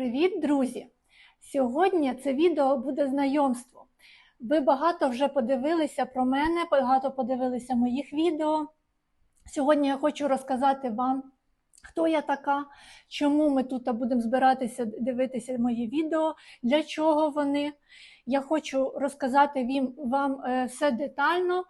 Привіт, друзі! Сьогодні це відео буде знайомство. Ви багато вже подивилися про мене, багато подивилися моїх відео. Сьогодні я хочу розказати вам, хто я така, чому ми тут будемо збиратися дивитися мої відео, для чого вони. Я хочу розказати вам е, все детально,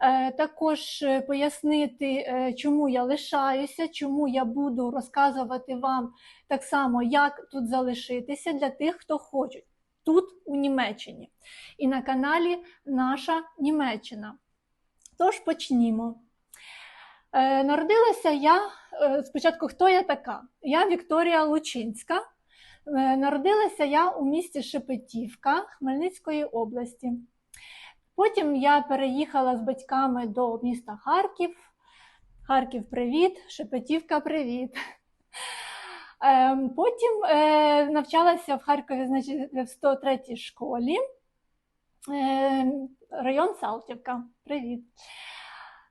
е, також е, пояснити, чому я лишаюся, чому я буду розказувати вам так само, як тут залишитися для тих, хто хочуть. Тут у Німеччині і на каналі Наша Німеччина. Тож почнімо. Е, народилася я е, спочатку, хто я така? Я Вікторія Лучинська. Е, народилася я у місті Шепетівка Хмельницької області. Потім я переїхала з батьками до міста Харків. Харків, привіт, Шепетівка, привіт. Потім навчалася в Харкові значить, в 103 школі, район Салтівка. Привіт.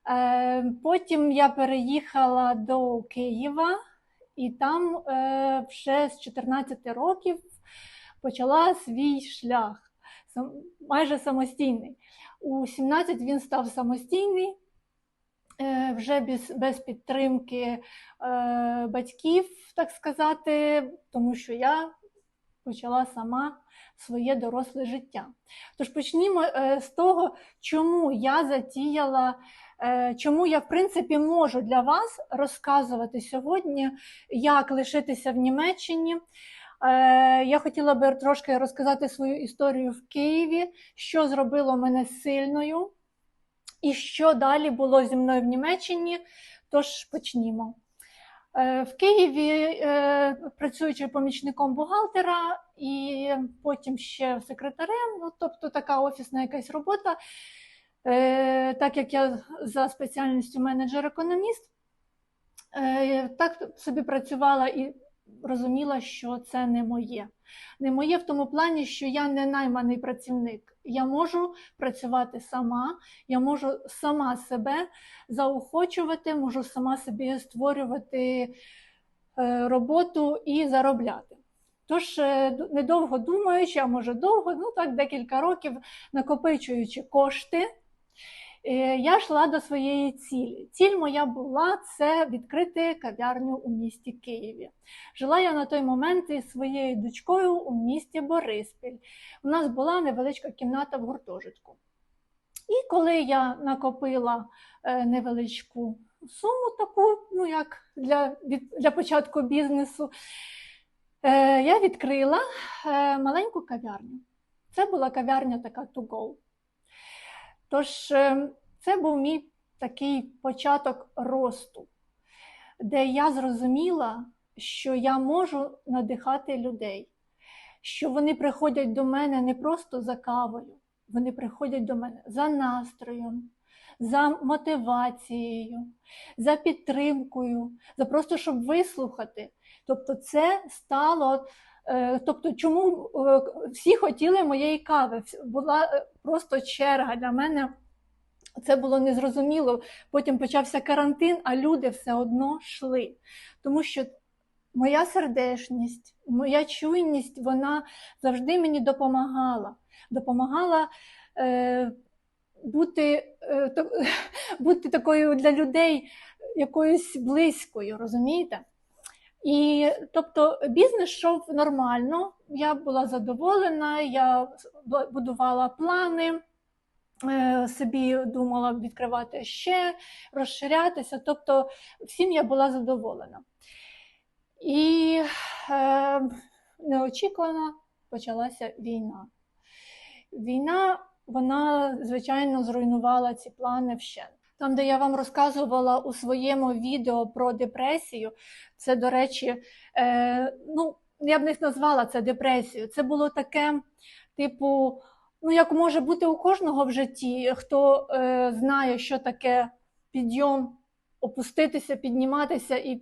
Ем, Потім я переїхала до Києва і там е, вже з 14 років почала свій шлях, майже самостійний. У 17 він став самостійний, е, вже без, без підтримки е, батьків, так сказати, тому що я почала сама своє доросле життя. Тож почнімо е, з того, чому я затіяла, е, чому я, в принципі, можу для вас розказувати сьогодні, як лишитися в Німеччині. Е, Я хотіла би трошки розказати свою історію в Києві, що зробило мене сильною, і що далі було зі мною в Німеччині. Тож почнімо. Е, В Києві, е, працюючи помічником бухгалтера і потім ще секретарем, ну тобто така офісна якась робота. Е, Так як я за спеціальністю менеджер-економіст, е, так собі працювала і розуміла, що це не моє. Не моє в тому плані, що я не найманий працівник. Я можу працювати сама, я можу сама себе заохочувати, можу сама собі створювати е, роботу і заробляти. Тож, недовго думаючи, а може довго, ну так декілька років накопичуючи кошти, я йшла до своєї цілі. Ціль моя була це відкрити кав'ярню у місті Києві. Жила я на той момент із своєю дочкою у місті Бориспіль. У нас була невеличка кімната в гуртожитку. І коли я накопила е, невеличку суму, таку, ну як для, для початку бізнесу, е, я відкрила е, маленьку кав'ярню. Це була кав'ярня така to go. Тож е, це був мій такий початок росту, де я зрозуміла, що я можу надихати людей, що вони приходять до мене не просто за кавою, вони приходять до мене за настроєм, за мотивацією, за підтримкою, за просто щоб вислухати. Тобто, це стало. Е, Тобто, чому е, всі хотіли моєї кави? Була е, просто черга для мене. Це було незрозуміло. Потім почався карантин, а люди все одно йшли. Тому що моя сердешність, моя чуйність, вона завжди мені допомагала. Допомагала е, бути, е, бути такою для людей якоюсь близькою, розумієте? І тобто бізнес йшов нормально, я була задоволена, я бу- будувала плани, е, собі думала відкривати ще, розширятися. Тобто всім я була задоволена. І е, неочікувано почалася війна. Війна, вона, звичайно, зруйнувала ці плани вщент. Там, де я вам розказувала у своєму відео про депресію, це, до речі, е, ну, я б не назвала це депресією. Це було таке, типу, ну, як може бути у кожного в житті, хто е, знає, що таке підйом, опуститися, підніматися і,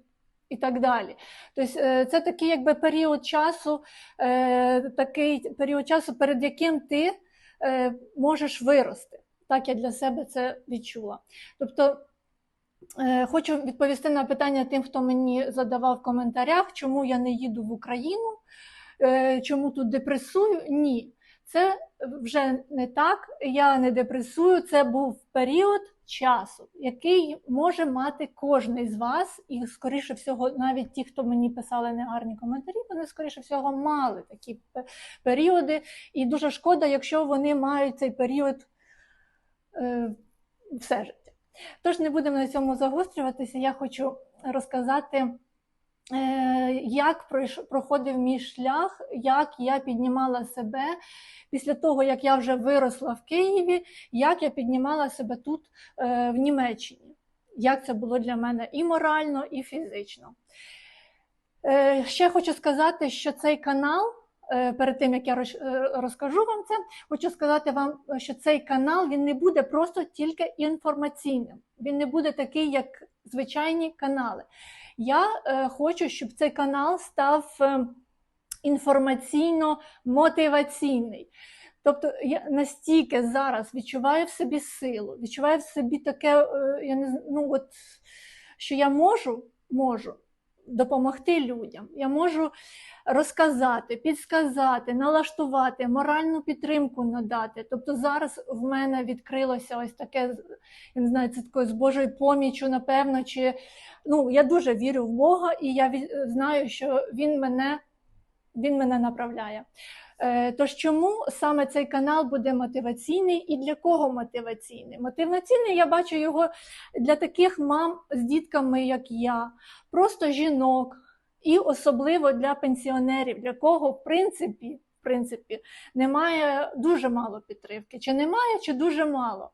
і так далі. Тобто, це такий якби період часу, е, такий період часу, перед яким ти е, можеш вирости. Так я для себе це відчула. Тобто, е, хочу відповісти на питання тим, хто мені задавав в коментарях, чому я не їду в Україну. е, чому тут депресую. Ні, це вже не так. Я не депресую. Це був період часу, який може мати кожен з вас, і скоріше всього, навіть ті, хто мені писали негарні коментарі, вони скоріше всього мали такі періоди. І дуже шкода, якщо вони мають цей період все життя. Тож не будемо на цьому загострюватися. Я хочу розказати, е, як проходив мій шлях, як я піднімала себе після того, як я вже виросла в Києві, як я піднімала себе тут, е, в Німеччині. Як це було для мене і морально, і фізично. Е, Ще хочу сказати, що цей канал, е, перед тим як я е, розкажу вам це, хочу сказати вам, що цей канал він не буде просто тільки інформаційним. Він не буде такий, як звичайні канали. Я е, хочу, щоб цей канал став е, інформаційно-мотиваційний. Тобто я настільки зараз відчуваю в собі силу, відчуваю в собі таке, е, я не ну от, що я можу, можу допомогти людям. Я можу розказати, підсказати, налаштувати, моральну підтримку надати. Тобто зараз в мене відкрилося ось таке, я не знаю, це такою з Божою поміччю, напевно, чи ну я дуже вірю в Бога, і я знаю, що Він мене, він мене направляє. Е, Тож чому саме цей канал буде мотиваційний і для кого мотиваційний? Мотиваційний я бачу його для таких мам з дітками, як я, просто жінок, і особливо для пенсіонерів, для кого в принципі, в принципі немає дуже мало підтримки. Чи немає, чи дуже мало.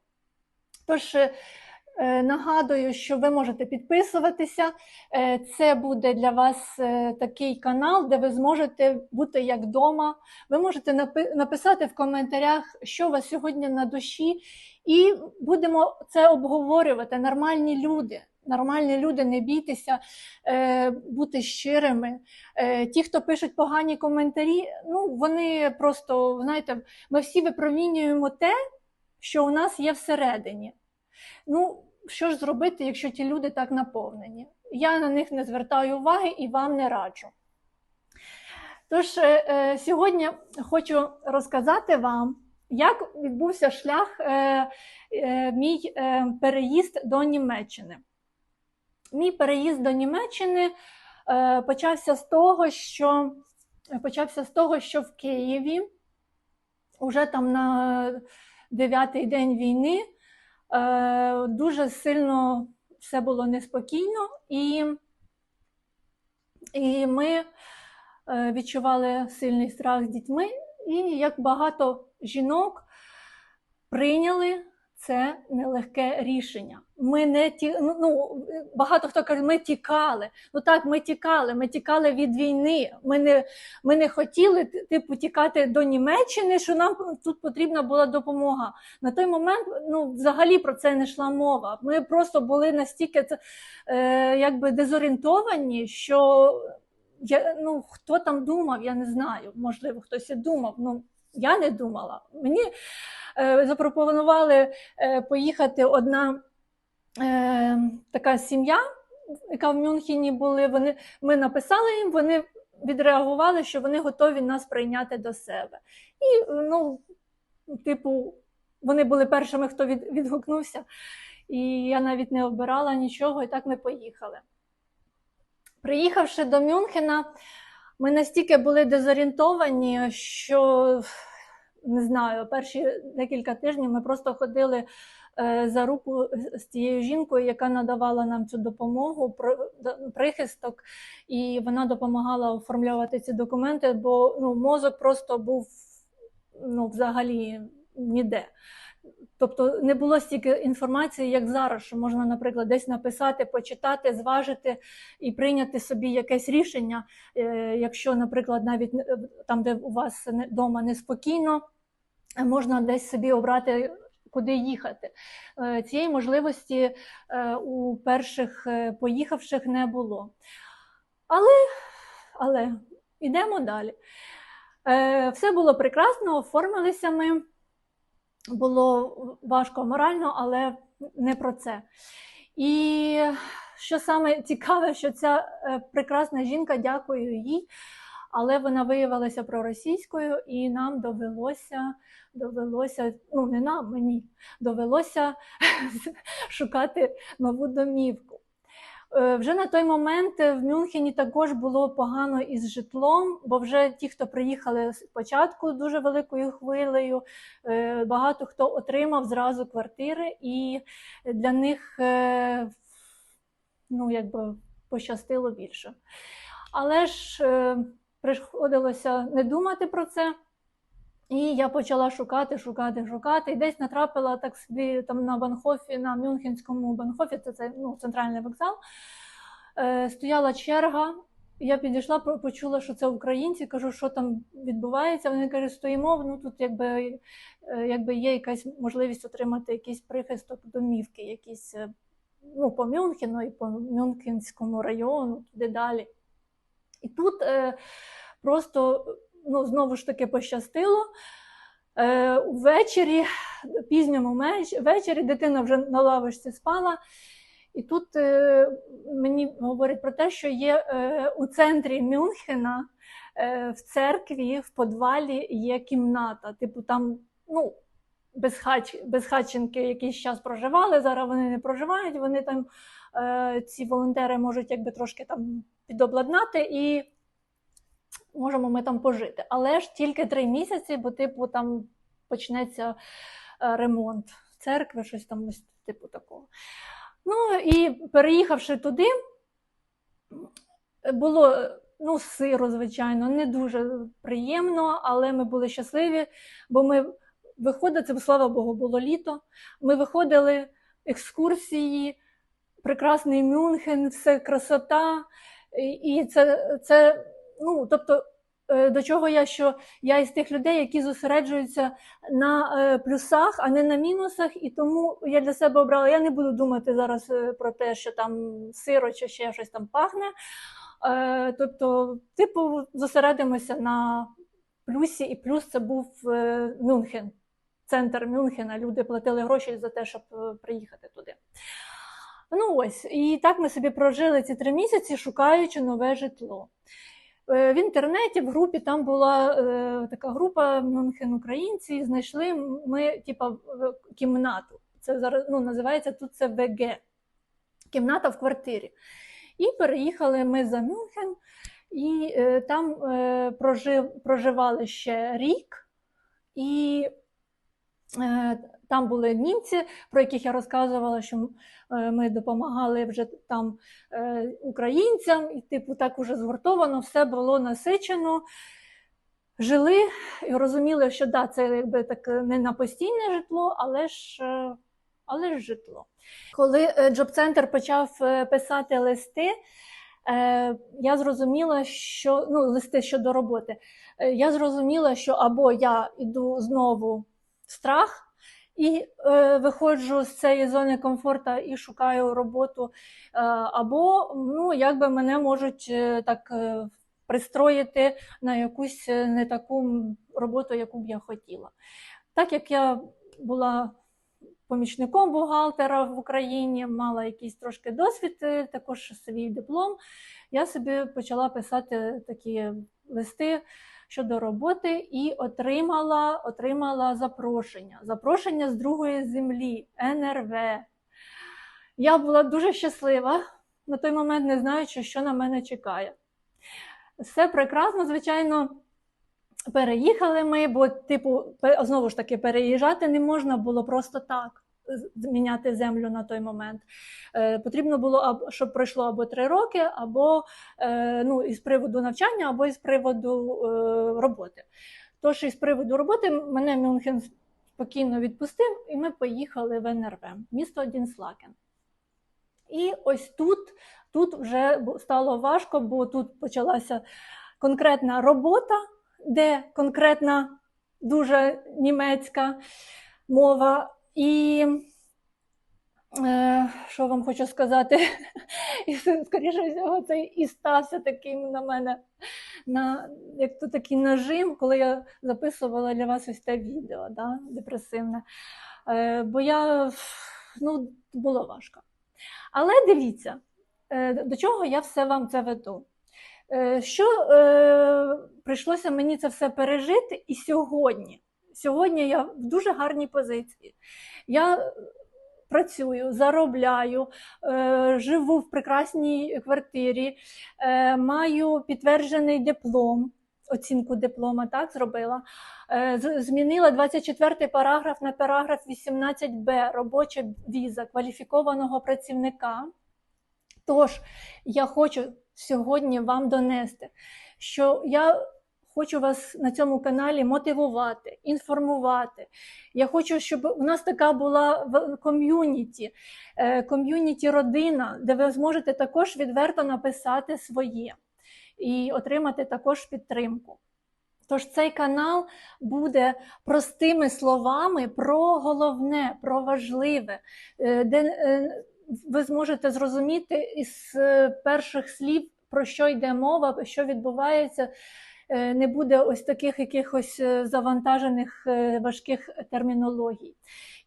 Тож е, нагадую, що ви можете підписуватися. Е, Це буде для вас е, такий канал, де ви зможете бути як вдома. Ви можете написати в коментарях, що у вас сьогодні на душі, і будемо це обговорювати. Нормальні люди. Нормальні люди, не бійтеся е, бути щирими. Е, ті, хто пишуть погані коментарі, ну вони просто, знаєте, ми всі випромінюємо те, що у нас є всередині. Ну, що ж зробити, якщо ті люди так наповнені? Я на них не звертаю уваги і вам не раджу. Тож, е, е, сьогодні хочу розказати вам, як відбувся шлях е, мій переїзд до Німеччини. Мій переїзд до Німеччини почався з того, що почався з того, що в Києві, уже там на дев'ятий день війни, е, дуже сильно все було неспокійно, і, і ми е, відчували сильний страх з дітьми, і як багато жінок прийняли це нелегке рішення. Ми не ті, ну, ну багато хто каже, ми тікали. Ну так, ми тікали. Ми тікали від війни. Ми не, ми не хотіли типу тікати до Німеччини, що нам тут потрібна була допомога. На той момент ну, взагалі про це не йшла мова. Ми просто були настільки е, якби дезорієнтовані, що я, ну, хто там думав, я не знаю. Можливо, хтось і думав. Ну, я не думала. Мені запропонували е, поїхати одна е, така сім'я, яка в Мюнхені були. Вони, ми написали їм, вони відреагували, що вони готові нас прийняти до себе. І, ну, типу, вони були першими, хто від, відгукнувся. І я навіть не обирала нічого, і так ми поїхали. Приїхавши до Мюнхена, ми настільки були дезорієнтовані, що не знаю, перші декілька тижнів ми просто ходили е, за руку з тією жінкою, яка надавала нам цю допомогу, прихисток, і вона допомагала оформлювати ці документи, бо ну, мозок просто був ну, взагалі ніде. Тобто не було стільки інформації, як зараз, що можна, наприклад, десь написати, почитати, зважити і прийняти собі якесь рішення, Е, якщо, наприклад, навіть там, де у вас вдома неспокійно, е, можна десь собі обрати, куди їхати. Е, Цієї можливості е, у перших е, поїхавших не було. Але, але йдемо далі. Все було прекрасно, оформилися ми. Було важко морально, але не про це. І що саме цікаве, що ця прекрасна жінка, дякую їй. Але вона виявилася проросійською, і нам довелося, довелося, ну не нам, мені довелося шукати нову домівку. Е, Вже на той момент в Мюнхені також було погано із житлом, бо вже ті, хто приїхали з початку дуже великою хвилею, е, багато хто отримав зразу квартири, і для них е, ну, якби пощастило більше. Але ж приходилося не думати про це. І я почала шукати, шукати, шукати. І десь натрапила так собі там на Банхофі, на Мюнхенському Банхофі, це, це ну, центральний вокзал. Е, стояла черга. Я підійшла, почула, що це українці. Кажу, що там відбувається. Вони кажуть, стоїмо. Ну тут якби, е, якби є якась можливість отримати якийсь прихисток домівки, якісь е, ну, по Мюнхену і по Мюнхенському району, туди далі. І тут е, просто ну, знову ж таки пощастило. Е, увечері, пізньому ввечері, дитина вже на лавочці спала. І тут е, мені говорять про те, що є е, у центрі Мюнхена е, в церкві, в подвалі є кімната. Типу там, ну, безхач, безхатченки якийсь час проживали, зараз вони не проживають, вони там, е, ці волонтери можуть якби трошки там підобладнати і можемо ми там пожити. Але ж тільки три місяці, бо, типу, там почнеться е, ремонт церкви, щось там типу такого. Ну і переїхавши туди, було ну, сиро, звичайно, не дуже приємно, але ми були щасливі, бо ми виходили, це слава Богу, було літо. Ми виходили екскурсії, прекрасний Мюнхен, все красота. І це, це ну, тобто, е, до чого я, що я із тих людей, які зосереджуються на е, плюсах, а не на мінусах, і тому я для себе обрала. Я не буду думати зараз е, про те, що там сиро чи ще щось там пахне. Тобто, типу, зосередимося на плюсі, і плюс це був Мюнхен, центр Мюнхена. Люди платили гроші за те, щоб приїхати туди. Ну ось, і так ми собі прожили ці три місяці, шукаючи нове житло. Е, В інтернеті в групі там була е, така група Мюнхен Українці, знайшли ми, типа, кімнату. Це зараз ну, називається тут це ВГ. Кімната в квартирі. І переїхали ми за Мюнхен, і е, там е, прожив, проживали ще рік. І е, там були німці, про яких я розказувала, що е, ми допомагали вже там е, українцям, і типу так уже згуртовано, все було насичено. Жили і розуміли, що да, це якби так не на постійне житло, але ж, е, але ж житло. Коли е, Джоб-центр почав е, писати листи, е, я зрозуміла, що ну, листи щодо роботи. Е, Я зрозуміла, що або я йду знову в страх і е, виходжу з цієї зони комфорту і шукаю роботу, е, або ну, якби мене можуть е, так е, пристроїти на якусь е, не таку роботу, яку б я хотіла. Так як я була помічником бухгалтера в Україні, мала якийсь трошки досвід, е, також свій диплом, я собі почала писати такі листи щодо роботи і отримала, отримала запрошення. Запрошення з другої землі, НРВ. Я була дуже щаслива, на той момент не знаючи, що на мене чекає. Все прекрасно, звичайно. Переїхали ми, бо, типу, знову ж таки, переїжджати не можна було просто так зміняти землю на той момент. Е, потрібно було, щоб пройшло або три роки, або е, ну, із приводу навчання, або із приводу е, роботи. Тож із приводу роботи мене Мюнхен спокійно відпустив, і ми поїхали в НРВ, місто Дінслакен. І ось тут, тут вже стало важко, бо тут почалася конкретна робота, де конкретна дуже німецька мова. І е, що вам хочу сказати, і скоріше всього, це і стався таким на мене, на, як то такий нажим, коли я записувала для вас ось те відео, да, депресивне. Е, бо я ну, було важко. Але дивіться, е, до чого я все вам це веду. Що е, прийшлося мені це все пережити і сьогодні. Сьогодні я в дуже гарній позиції. Я працюю, заробляю, е, живу в прекрасній квартирі, е, маю підтверджений диплом, оцінку диплома, так зробила. Е, Змінила 24 параграф на параграф 18б робоча віза кваліфікованого працівника. Тож я хочу сьогодні вам донести, що я хочу вас на цьому каналі мотивувати, інформувати. Я хочу, щоб у нас така була ком'юніті, е, ком'юніті родина, де ви зможете також відверто написати своє і отримати також підтримку. Тож цей канал буде простими словами про головне, про важливе, е, де е, ви зможете зрозуміти із перших слів, про що йде мова, що відбувається. Е, Не буде ось таких якихось е, завантажених е, важких термінологій.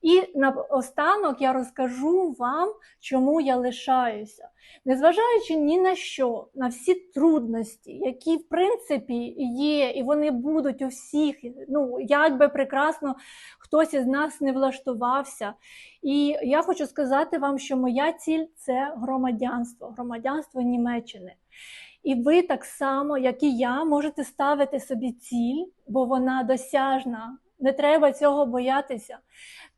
І наостанок я розкажу вам, чому я лишаюся. Незважаючи ні на що, на всі трудності, які в принципі є, і вони будуть у всіх, ну як би прекрасно хтось із нас не влаштувався. І я хочу сказати вам, що моя ціль це громадянство, громадянство Німеччини. І ви так само, як і я, можете ставити собі ціль, бо вона досяжна. Не треба цього боятися.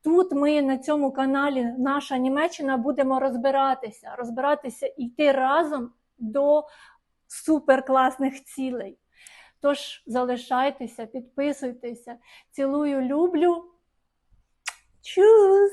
Тут ми на цьому каналі Наша Німеччина будемо розбиратися, розбиратися і йти разом до суперкласних цілей. Тож залишайтеся, підписуйтеся, цілую, люблю. Чус!